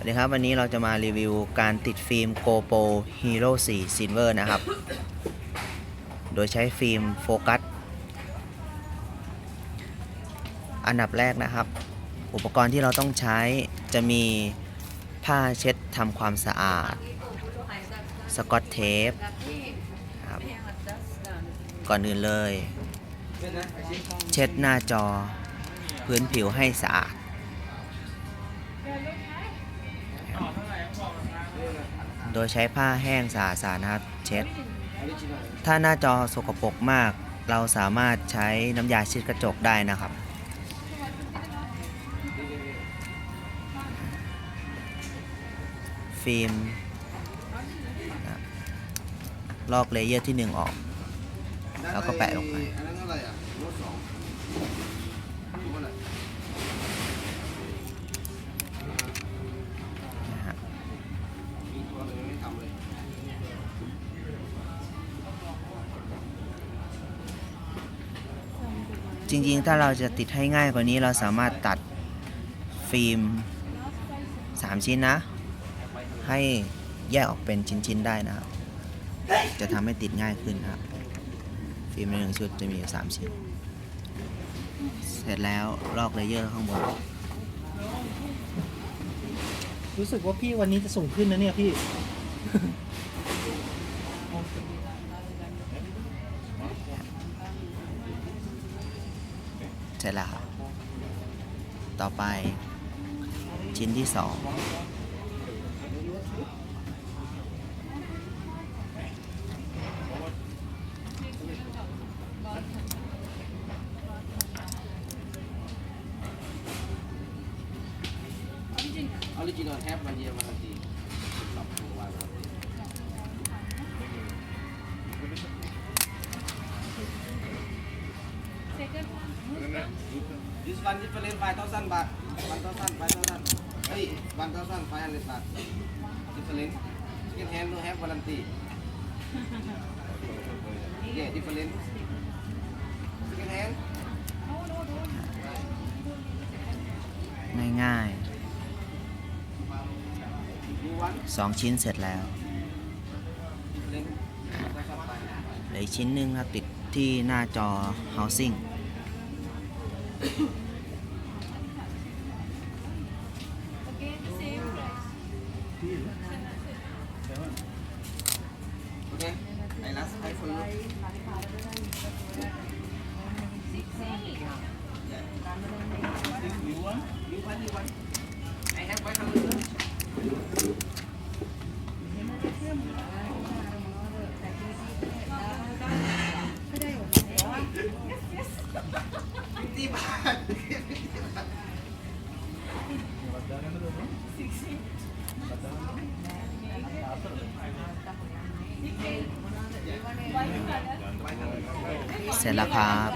สวัสดีครับวันนี้เราจะมารีวิวการติดฟิล์ม GoPro Hero 4 Silver นะครับ โดยใช้ฟิล์มโฟกัส อันดับแรกนะครับ อุปกรณ์ที่เราต้องใช้จะมีผ้าเช็ดทำความสะอาด สกอตเทปครับก่อนอื่นเลย เช็ดหน้าจอ พื้นผิวให้สะอาด โดยใช้ผ้าแห้งสะอาดๆนะครับเช็ด ถ้าหน้าจอสกปรกมาก เราสามารถใช้น้ำยาเช็ดกระจกได้นะครับ ฟิล์มลอกเลเยอร์ที่หนึ่งออก แล้วก็แปะลงไป จริงๆ ถ้าเราจะติดให้ง่ายกว่านี้เราสามารถตัดฟิล์ม 3 ชิ้นนะ ให้แยกออกเป็นชิ้นๆ ได้นะครับ จะทำให้ติดง่ายขึ้นนะครับ ฟิล์มในหนึ่งชุดจะมีอยู่3ชิ้น เสร็จแล้วลอกเลเยอร์ข้างบน รู้สึกว่าพี่วันนี้จะสูงขึ้นนะเนี่ยพี่ เสร็จแล้วครับ ต่อไปชิ้นที่สองออริจินอลแฮปวันเยียร์วันที This one different five thousand baht. One thousand, five thousand. Hey, one thousand five hundred baht. Different. Second hand no have warranty. Yeah, different. Second hand. ง่าย New one. ๆสองชิ้นเสร็จแล้ว Different. One thousand five. เหลืออีกชิ้นหนึ่งครับติดที่หน้าจอ housing Okay, I last high for you. Yeah. This you want? You want? You want? I have 100. เสร็จแล้วครับ